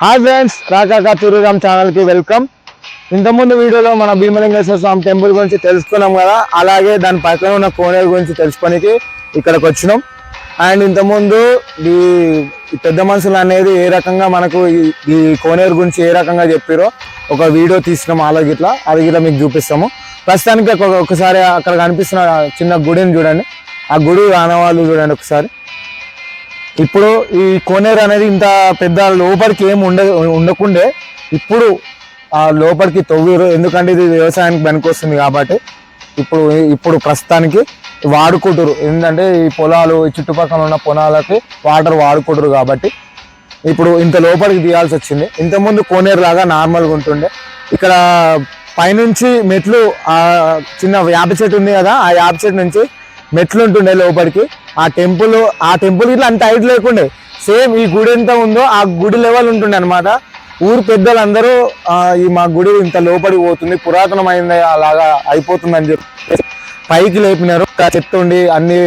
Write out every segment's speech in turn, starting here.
Hi friends రాకాక తురుగాం ఛానల్కి welcome ఇంతకుముందు వీడియోలో మన భీమలింగేశ్వర స్వామి టెంపుల్ గురించి తెలుసుకున్నాం కదా అలాగే దాని పక్కన ఉన్న కోనేరు గురించి తెలుసుకోనికి ఇక్కడికి వచ్చినాం. అండ్ ఇంతకుముందు ఈ పెద్ద మనుషులు అనేది ఏ రకంగా మనకు ఈ- ఈ కోనేరు గురించి ఏ రకంగా చెప్పారో ఒక వీడియో తీసినాం అలాగే ఇట్లా అది ఇట్లా మీకు చూపిస్తాము. ప్రస్తుతానికి ఒకసారి అక్కడ కనిపిస్తున్న చిన్న గుడిని చూడండి. ఆ గుడి ఆనవాళ్ళు చూడండి ఒకసారి. ఇప్పుడు ఈ కోనేరు అనేది ఇంత పెద్ద లోపలికి ఏం ఉండ ఉండకుండే ఇప్పుడు ఆ లోపలికి తవ్విరు. ఎందుకంటే ఇది వ్యవసాయానికి పనికొస్తుంది కాబట్టి ఇప్పుడు ఇప్పుడు ప్రస్తుతానికి వాడుకుంటారు. ఏంటంటే ఈ పొలాలు ఈ చుట్టుపక్కల ఉన్న పొలాలకి వాటర్ వాడుకుంటారు కాబట్టి ఇప్పుడు ఇంత లోపలికి తీయాల్సి వచ్చింది. ఇంతకుముందు కోనేరు లాగా నార్మల్గా ఉంటుండే. ఇక్కడ పైనుంచి మెట్లు ఆ చిన్న వేప చెట్టు ఉంది కదా ఆ వేప చెట్టు నుంచి మెట్లు ఉంటుండే లోపలికి. ఆ టెంపుల్ ఆ టెంపుల్ ఇట్లా అంత హైట్ లేకుండే. సేమ్ ఈ గుడి ఎంత ఉందో ఆ గుడి లెవెల్ ఉంటుండే అనమాట ఊరు పెద్దలందరూ ఈ మా గుడి ఇంత లోపలికి పోతుంది పురాతనమైంది అలాగా అయిపోతుందని చెప్పి పైకి లేపినారు. చెత్త ఉండి అన్ని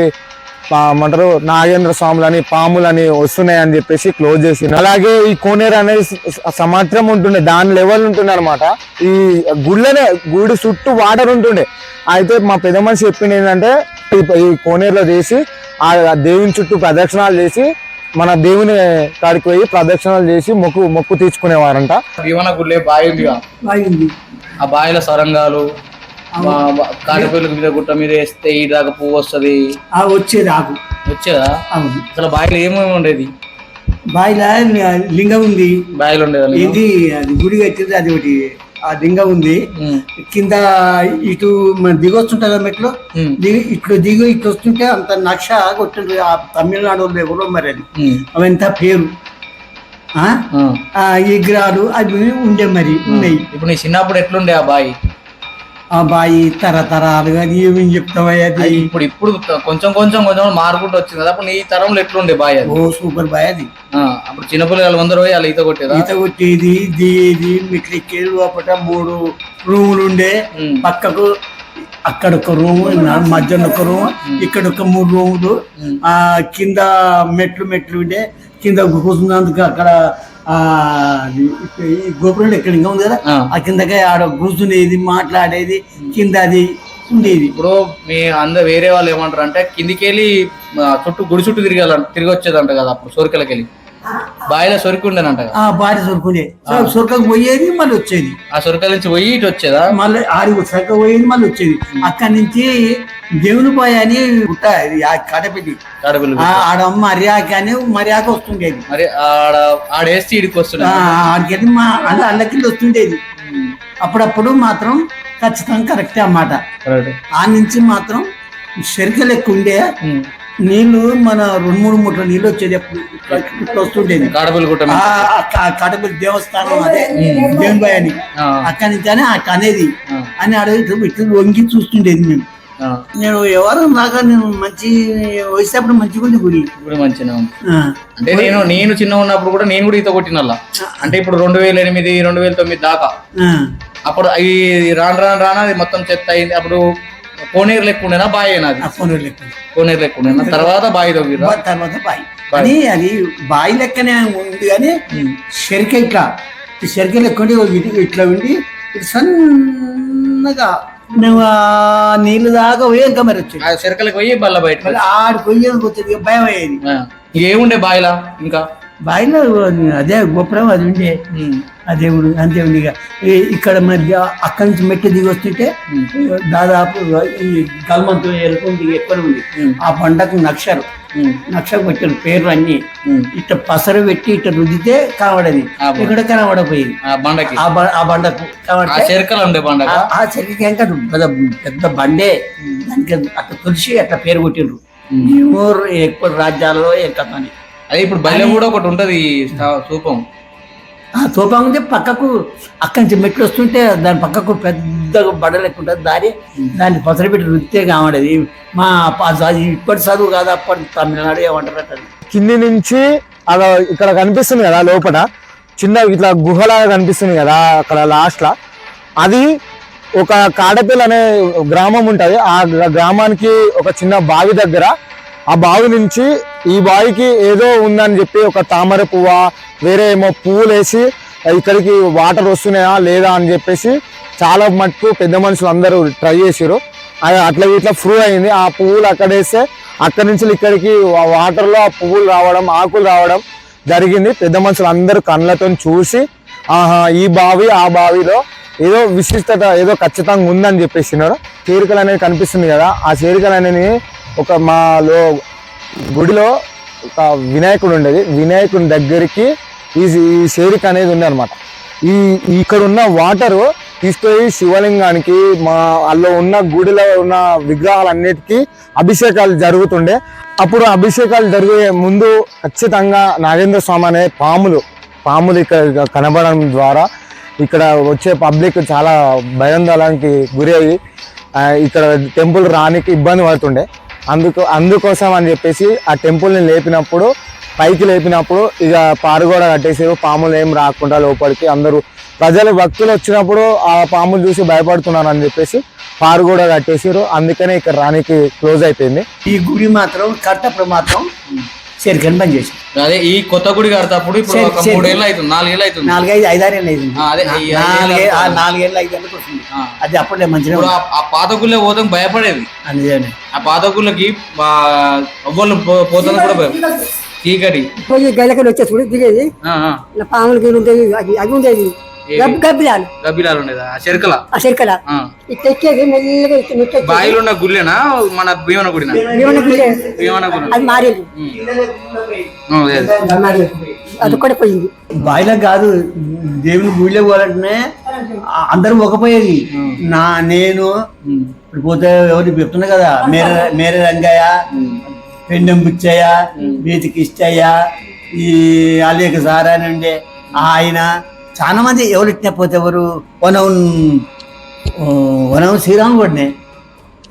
ఏమంటారు నాగేంద్ర స్వాములని పాములని వస్తున్నాయి అని చెప్పేసి క్లోజ్ చేసి అలాగే ఈ కోనేరు అనేది స- సంవత్సరం ఉంటుండే దాని లెవెల్ ఉంటుండే అనమాట ఈ గుళ్ళనే గుడి చుట్టూ వాటర్ ఉంటుండే. అయితే మా పెద్ద మనిషి చెప్పింది ఏంటంటే ఈ- కోనేరులో చేసి ఆ దేవుని చుట్టూ ప్రదక్షిణాలు చేసి మన దేవుని కాడికి పోయి ప్రదక్షిణాలు చేసి మొక్కు మొక్కు తీర్చుకునేవారంట. భీమన గుళ్ళే బావి ఆ బావిల సొరంగాలు కాటిపల్లి మీద గుట్ట మీద వేస్తే ఈ దాకా పువ్వు వస్తుంది. ఆ వచ్చేది ఆకు వచ్చేదా? అవును. అసలు బావిలో ఏమేమి ఉండేది? బావిలో లింగం ఉంది. బావిలో ఉండేది ఇది అది గుడి కట్టింది అది ఒకటి ఆ లింగం ఉంది. కింద ఇటు మన దిగొస్తుంటారు మెట్లు. దిగి ఇట్లు దిగి ఇట్లు వస్తుంటే అంత నక్ష కొట్టిండ్రు. ఆ తమిళనాడు ఎవరో మరి అది. అవంతా పేరు? విగ్రహాలు అవి ఉండే మరి ఉన్నాయి. ఇప్పుడు నీ చిన్నప్పుడు ఎట్లుండే ఆ బావి ఆ బాయి తరతరాలుగా ఏమేం చెప్తావా అది? అది ఇప్పుడు ఇప్పుడు కొంచెం కొంచెం కొంచెం మారుకుంటూ వచ్చింది కదా అప్పుడు నీ తరంలో ఎట్లుండే బావి అది? ఓ సూపర్ బాయ్ అది. అప్పుడు చిన్నపిల్లలు అందరూ పోయి అలా ఈత కొట్టేదా? ఈత కొట్టేది దిగేది మెట్లు ఎక్కేది లోపల మూడు రూములు ఉండే. పక్కకు అక్కడ ఒక రూమ్ మధ్యలో ఒక రూమ్ ఇక్కడ ఒక మూడు రూములు. ఆ కింద మెట్లు మెట్లు ఉండే. కింద కూర్చున్నందుకు అక్కడ ఈ గోపురం ఎక్కడ ఇంకా ఉంది కదా? ఆ. కిందకే ఆడ కూర్చునేది మాట్లాడేది కింద అది ఉండేది. ఇప్పుడు మీ అందరు వేరే వాళ్ళు ఏమంటారు అంటే కిందికి వెళ్ళి చుట్టూ గుడి చుట్టూ తిరిగి తిరిగి వచ్చేదంట కదా అప్పుడు సొరికలకి వెళ్ళి బావిలో సొరికి ఉండేనంట కదా ఆ. భార్య సొరుకునే సొరకకు పోయేది మళ్ళీ వచ్చేది. ఆ సొరికల నుంచి పోయి ఇటు వచ్చేదా? మళ్ళీ ఆడి సొరక పోయేది మళ్ళీ వచ్చేది. అక్కడి నుంచి దేవుని పోయి అని ఆ కడపెట్టి ఆడపిల్ల ఆ ఆడమ్మ మర్యాక అని మర్యాక వస్తుండేది. మరి ఆడ ఆడేస్తే ఇడికి వస్తున్నా ఆ, ఆడికెళ్ళి మా అల్ల అల్లకిల్లి వస్తుండేది. అప్పుడప్పుడు మాత్రం ఖచ్చితంగా కరెక్టే అన్నమాట. ఆ నుంచి మాత్రం శరికలు ఎక్కువ ఉండే. నీళ్ళు మన రెండు మూడు మూట్ల నీళ్ళు వచ్చేది అప్పుడు వస్తుండేది. కడపల్లి దేవస్థానం అదే దేవుని బాయ్ అని. అక్కడి నుంచి అని అక్క అనేది అని అడిగి ఇట్లా వంగి చూస్తుండేది మేము. నేను ఎవరు నాగా నేను మంచి వయసేప్పుడు మంచిగా ఉంది గుడి ఇప్పుడు మంచిగా అంటే నేను నేను చిన్న ఉన్నప్పుడు కూడా నేను కూడా ఈత కొట్టినల్లా అంటే ఇప్పుడు రెండు వేల ఎనిమిది రెండు వేల తొమ్మిది దాకా. అప్పుడు ఈ రాను రాను రాను అది మొత్తం చెత్త అయింది. అప్పుడు కోనేరు లెక్క ఉండేనా బావి అది? ఫోన్ లెక్క కోనేరు లెక్క ఉండేనా తర్వాత బావి తవ్విరా తర్వాత బాయి. అని అది బాయి లెక్కనే ఉంది కానీ శరిక ఇట్లా ఈ శరిక లెక్క ఉండి ఓ ఇటు ఇట్లా ఉండి ఇటు సన్నగా నువ్వు నీళ్ళు దాకా పోయి ఇంకా మరి వచ్చేది. ఆ చెరకలకు పోయి బల్ల బయట మళ్ళీ ఆడి పోయేది వచ్చేది ఇక భయం అయ్యేది. ఏముండే బావిలా ఇంకా? బాయిలో అదే గోపురం అది ఉండే ఆ దేవుడు అంతే ఇక్కడ మధ్య అక్కడి నుంచి మెట్టు దిగి వస్తుంటే దాదాపు ఈ గల్మంతో ఎలుకుంది ఎక్కువ ఉంది? ఆ బండకు నక్షరు. నక్షరు పెట్టారు పేర్లు అన్ని. ఇట్ట పసరు పెట్టి ఇట్ట రుద్దితే కనబడేది. ఇక్కడ కనబడపోయేది ఆ బండకి. ఆ బండకు ఆ చెట్టుకి ఇంకా పెద్ద పెద్ద బండే. దానికి అట్లా తులసి అట్లా పేరు కొట్టిండ్రు. ఊరు ఎక్కువ రాజ్యాలలో ఎక్కని అదే ఇప్పుడు బయట కూడా ఒకటి ఉంటది స్థూపం. ఆ తోపం ఉంది పక్కకు అక్కడి నుంచి మెట్లు వస్తుంటే దాని పక్కకు పెద్దగా బడలు ఎక్కువ ఉంటుంది. దారి దాన్ని పసర పెట్టి రుద్దితే కావడది మా ప- అది ఇప్పటి చదువు కాదు అప్పటి తమిళనాడు ఏమంటారు కింది నుంచి అలా ఇక్కడ కనిపిస్తుంది కదా లోపల. చిన్న ఇట్లా గుహలాగా కనిపిస్తుంది కదా అక్కడ లాస్ట్ లా. అది ఒక కాడపల్లి అనే గ్రామం ఉంటది. ఆ గ్రా- గ్రామానికి ఒక చిన్న బావి దగ్గర ఆ బావి నుంచి ఈ బావికి ఏదో ఉందని చెప్పి ఒక తామర పువ్వ వేరే ఏమో పువ్వులు వేసి ఇక్కడికి వాటర్ వస్తున్నాయా లేదా? అని చెప్పేసి చాలా మట్టుకు పెద్ద మనుషులు అందరూ ట్రై చేసారు అట్లా ఇట్లా ప్రూవ్ అయింది. ఆ పువ్వులు అక్కడ వేస్తే అక్కడి నుంచి ఇక్కడికి ఆ వాటర్లో ఆ పువ్వులు రావడం ఆకులు రావడం జరిగింది. పెద్ద మనుషులు అందరూ కళ్ళతో చూసి ఆహా ఈ బావి ఆ బావిలో ఏదో విశిష్టత ఏదో ఖచ్చితంగా ఉందని చెప్పేసినారు. చేరికలు అనేది కనిపిస్తుంది కదా ఆ చేరికలు అనేవి ఒక మాలో గుడిలో ఒక వినాయకుడు ఉండేది. వినాయకుని దగ్గరికి ఈ ఈ చేరిక అనేది ఉంది అనమాట ఈ ఇక్కడ ఉన్న వాటరు తీసుకొని శివలింగానికి మా అందులో ఉన్న గుడిలో ఉన్న విగ్రహాలన్నిటికీ అభిషేకాలు జరుగుతుండే. అప్పుడు అభిషేకాలు జరిగే ముందు ఖచ్చితంగా నాగేంద్ర స్వామి అనే పాములు పాములు ఇక్కడ కనబడడం ద్వారా ఇక్కడ వచ్చే పబ్లిక్ చాలా భయందలానికి గురి అయ్యి ఇక్కడ టెంపుల్ రానికి ఇబ్బంది పడుతుండే. అందుకు అందుకోసం అని చెప్పేసి ఆ టెంపుల్ని లేపినప్పుడు పైకి లేపినప్పుడు ఇక పారుగోడ కట్టేసారు పాములు ఏం రాకుండా లోపలికి అందరూ ప్రజలు భక్తులు వచ్చినప్పుడు ఆ పాములు చూసి భయపడుతున్నారు అని చెప్పేసి పారుగోడ కట్టేసారు అందుకనే ఇక్కడ రానికి క్లోజ్ అయిపోయింది. ఈ గుడి మాత్రం కట్ట మాత్రం చేరికని చేసి. అదే ఈ కొత్త గుడి కడతప్పుడు ఇప్పుడు ఒక. మూడేళ్ళు అవుతుంది నాలుగేళ్ళు అవుతుంది నాలుగైదు ఐదారేళ్ళు ఐదేళ్ళు అవుతుంది. నాలుగేళ్ళు ఐదేళ్ళకి వస్తుంది. అది అప్పుడే మంచిగా ఆ- పాత గుళ్ళే పోతాం భయపడేది నిజమే. ఆ పాత గుళ్ళకి అవ్వలు పోతాను కూడా భయం. చీకటి. గైలకని వచ్చేసి దిగేది. ఆ, ఆ. ఇలా పాములు గీలు ఉండేది. గబ్బిలాలు. గబ్బిలాలు ఉండేదా? ఆ చెరుకల? ఆ చెరుకల. ఇట్లా ఎక్కేది మెల్లగా ఇట్లా. బాయిలో ఉన్న గుళ్ళేనా? మన భీమన గుడినా భీమన గుడి భీమన గుడి అది మారింది. అదే, కూడా పోయింది. బాయిలో కాదు దేవుని గుడిలో పోవాలంటేనే ఆ- అందరూ ఒకపోయేది నా నేను. ఇప్పుడు పోతే ఎవరు చెప్తున్నా కదా? మేర మేర రంగయ్య పెండెం బుచ్చయ్య బీతికి ఇష్టయ్య ఈ అలేక సారా నుండే ఆయన చాలా మంది ఎవరు పోతే ఎవరు? వనం ఆ, వనం శ్రీరాములు పడినాయి.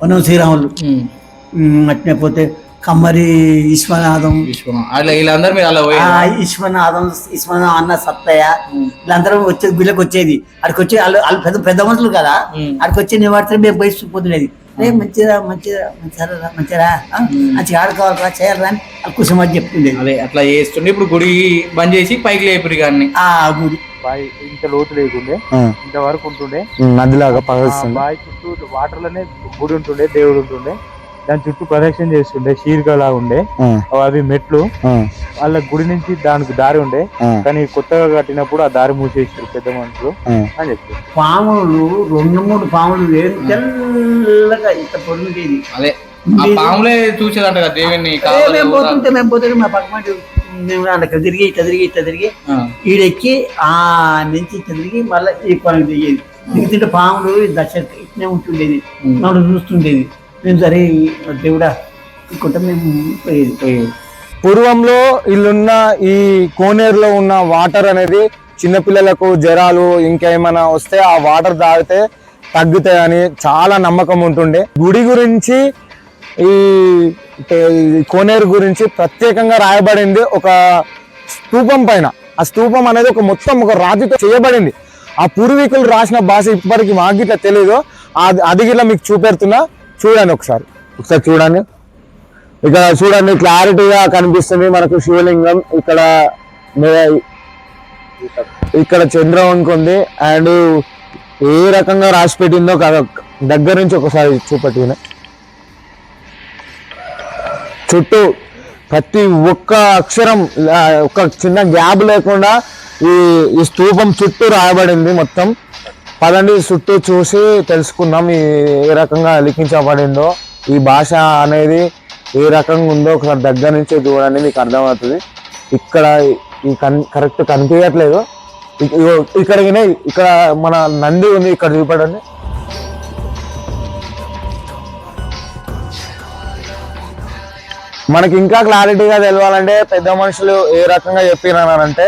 వనం శ్రీరాములు. ఉమ్. ఉమ్, అట్నే పోతే కమ్మరి విశ్వనాథం. విశ్వనాథం. విశ్వనాథం అన్న సత్తయ్య. వీళ్ళందరూ వచ్చేది గుళ్ళకి వచ్చేది అక్కడికి వచ్చి వాళ్ళు వాళ్ళు పెద్ద పెద్ద మనుషులు కదా. అక్కడికి వచ్చి నివార్తలు మేము బయట పోతున్నది రే మంచిరా మంచిరా మంచిరా మంచిరా ఆ? మంచిగా ఆడుకోవాలరా చేయాలరా అని. వాళ్ళు కుసమని చెప్తుండేది అదే అట్లా చేస్తుండే. ఇప్పుడు గుడి బంద్ చేసి పైకి లేపురు కానీ ఆ గుడి. బావి ఇంత లోతు లేకుండే. ఆ, ఇంతవరకు ఉంటుండే. నదిలాగా ఆ పగలుస్తుంది బావి చుట్టూ వాటర్లోనే గుడి ఉంటుండే దేవుడు ఉంటుండే. దాని చుట్టూ ప్రదక్షిణ చేస్తుండే శీర్గలా ఉండే ఆ, అవి మెట్లు. వాళ్ళ గుడి నుంచి దానికి దారి ఉండే కానీ కొత్తగా కట్టినప్పుడు ఆ దారి మూసేసారు పెద్ద మనుషులు. అని చెప్పారు పాములు రెండు మూడు పాములు వేరు తెల్లగా ఇంత పొడుగుండేది అదే ఆ పాములే చూసేదంట కదా మేము పోతుంటే మేము పోతుంటే మా పక్క మేము అక్కడ తిరిగి ఇట్లా తిరిగి ఇట్లా తిరిగి ఆ. ఈడెక్కి ఆ నుంచి ఇట్లా తిరిగి మళ్ళీ ఈ కొనకు దిగేది దిగుతుంటే పాములు దశ ఇట్నే ఉంటుండేది. మనం చూస్తుండేది. మేము సరే దేవుడా ఇక్కడ మేము పోయేది పోయేది పూర్వంలో వీళ్ళున్న ఈ కోనేరులో ఉన్న వాటర్ అనేది చిన్నపిల్లలకు జ్వరాలు ఇంకేమైనా వస్తే ఆ వాటర్ తాగితే తగ్గుతాయని చాలా నమ్మకం ఉంటుండే. గుడి గురించి ఈ కోనేరు గురించి ప్రత్యేకంగా రాయబడింది ఒక స్తూపం పైన. ఆ స్తూపం అనేది ఒక మొత్తం ఒక రాతితో చేయబడింది. ఆ పూర్వీకులు రాసిన భాష ఇప్పటికి మాకు ఇట్లా తెలియదు అది అది మీకు చూపెడుతున్నా. చూడండి ఒకసారి. ఒకసారి చూడండి. ఇక్కడ చూడండి క్లారిటీగా కనిపిస్తుంది మనకు శివలింగం. ఇక్కడ మే- ఇక్కడ చంద్రవంక ఉంది. అండ్ ఏ రకంగా రాసి పెట్టిందో కాదు దగ్గర నుంచి ఒకసారి చూపెట్టిన. చుట్టూ ప్రతి ఒక్క అక్షరం ఒక చిన్న గ్యాప్ లేకుండా ఈ ఈ స్తూపం చుట్టూ రాయబడింది మొత్తం. పదండి చుట్టూ చూసి తెలుసుకున్నాం ఈ ఏ రకంగా లిఖించబడిందో. ఈ భాష అనేది ఏ రకంగా ఉందో ఒకసారి దగ్గర నుంచి చూడండి మీకు అర్థమవుతుంది. ఇక్కడ ఈ కన్ కరెక్ట్ కనిపించట్లేదు. ఇక్కడ ఇక్కడ మన నంది ఉంది ఇక్కడ చూపడండి. మనకి ఇంకా క్లారిటీగా తెలవాలంటే పెద్ద మనుషులు ఏ రకంగా చెప్పినానంటే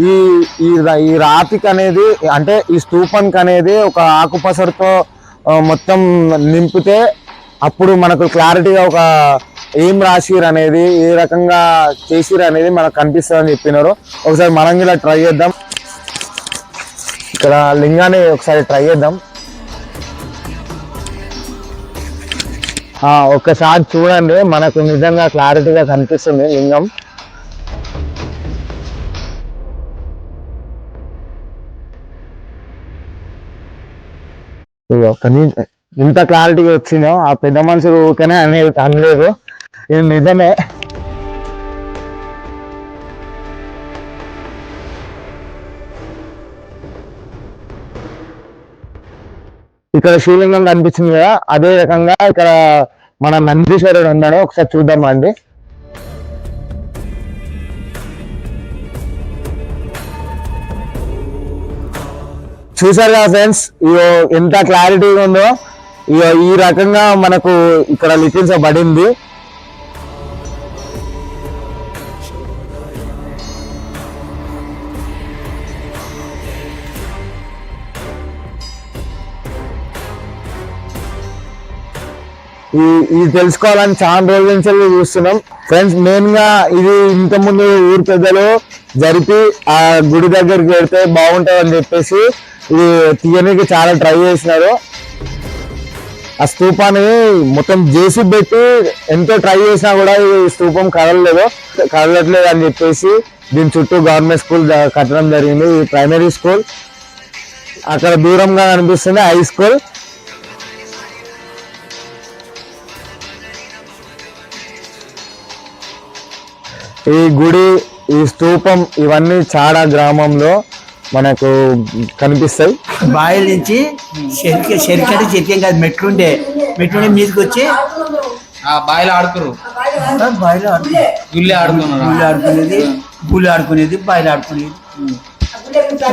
ఈ ఈ రా- ఈ రాతికి అనేది అంటే ఈ స్తూపానికి అనేది ఒక ఆకుపసరుతో మొత్తం నింపితే అప్పుడు మనకు క్లారిటీగా ఒక ఏం రాసిరు అనేది ఏ రకంగా చేసిరు అనేది మనకు కనిపిస్తుంది అని చెప్పినారు. ఒకసారి మనం ఇలా ట్రై చేద్దాం. ఇక్కడ లింగాన్ని ఒకసారి ట్రై చేద్దాం. ఒకసారి ఒక్కసారి చూడండి మనకు నిజంగా క్లారిటీగా కనిపిస్తుంది లింగం. కానీ ఇంత క్లారిటీగా వచ్చిందో ఆ పెద్ద మనుషులు ఊరికనే అనేది అనలేదు. ఇది నిజమే. ఇక్కడ శివలింగం కనిపించింది కదా అదే రకంగా ఇక్కడ మన నందీశ్వరుడు ఉన్నాడు. ఒకసారి చూద్దాం అండి. చూసారు కదా ఫ్రెండ్స్? ఇగో ఎంత క్లారిటీగా ఉందో. ఇగో ఈ రకంగా మనకు ఇక్కడ లిఖించబడింది ఈ ఇది తెలుసుకోవాలని చాలా రోజుల నుంచి చూస్తున్నాం. ఫ్రెండ్స్ మెయిన్గా ఇది ఇంతకుముందు ఊరు పెద్దలు జరిపి ఆ గుడి దగ్గరికి వెళ్తే బాగుంటుంది అని చెప్పేసి ఇది తీయడానికి చాలా ట్రై చేసినారు. ఆ స్తూపాన్ని మొత్తం జేసీ పెట్టి ఎంతో ట్రై చేసినా కూడా ఈ స్తూపం కదలలేదు. కదలట్లేదు అని చెప్పేసి దీని చుట్టూ గవర్నమెంట్ స్కూల్ కట్టడం జరిగింది. ఈ ప్రైమరీ స్కూల్ అక్కడ దూరంగా కనిపిస్తుంది హై స్కూల్ ఈ గుడి ఈ స్తూపం ఇవన్నీ చాలా గ్రామంలో మనకు కనిపిస్తాయి. బాయిల నుంచి శరిక శరికటి చెరికేం కాదు మెట్లుండే మెట్లుండే మీదకి వచ్చి ఆ బాయిలో ఆడుకురు. బాయిలో ఆడుకున్నారు? గుళ్ళు ఆడుకునేది గుళ్ళు ఆడుకునేది బాయిలు ఆడుకునేది.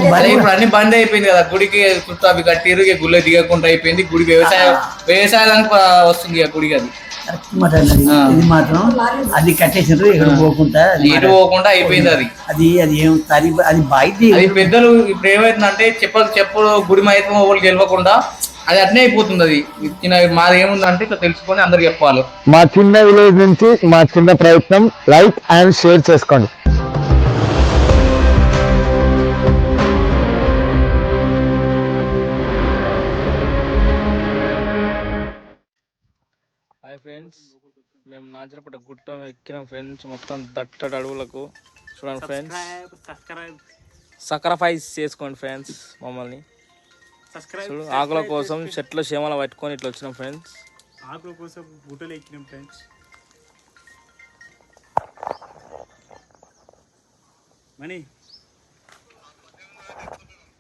అదే ఇప్పుడు అన్ని బంద్ అయిపోయింది కదా గుడికి చుట్టూ అవి కట్టిరు గుళ్ళ దిగకుండా అయిపోయింది గుడి వ్యవసాయ వ్యవసాయానికి వస్తుంది గుడికి అది. ఇది మాత్రం అది కట్టేసారు ఇక్కడ పోకుండా అది ఎటు పోకుండా అయిపోయింది అది. అది అది ఏం తరి అది బాయి అది పెద్దలు ఇప్పుడు ఏమైతుందంటే చెప్పలు చెప్పులు గుడి మైతం ఒకళ్ళు గెలవకుండా అది అట్నే అయిపోతుంది అది. చిన్న మాది ఏముందంటే ఇట్లా తెలుసుకొని అందరికి చెప్పాలి. మా చిన్న విలేజ్ నుంచి మా చిన్న ప్రయత్నం లైక్ అండ్ షేర్ చేసుకోండి. హాయ్ ఫ్రెండ్స్ మేము నాచరపట్ట గుట్ట ఎక్కిన ఫ్రెండ్స్ మొత్తం దట్టడి అడవులకు. చూడండి ఫ్రెండ్స్ సక్రఫైస్ చేసుకోండి ఫ్రెండ్స్ మమ్మల్ని. చూడు ఆకుల కోసం చెట్ల క్షేమాల పట్టుకొని ఇట్లా వచ్చినాం ఫ్రెండ్స్ ఆకుల కోసం గుట్టలు ఎక్కినాం ఫ్రెండ్స్ మనీ.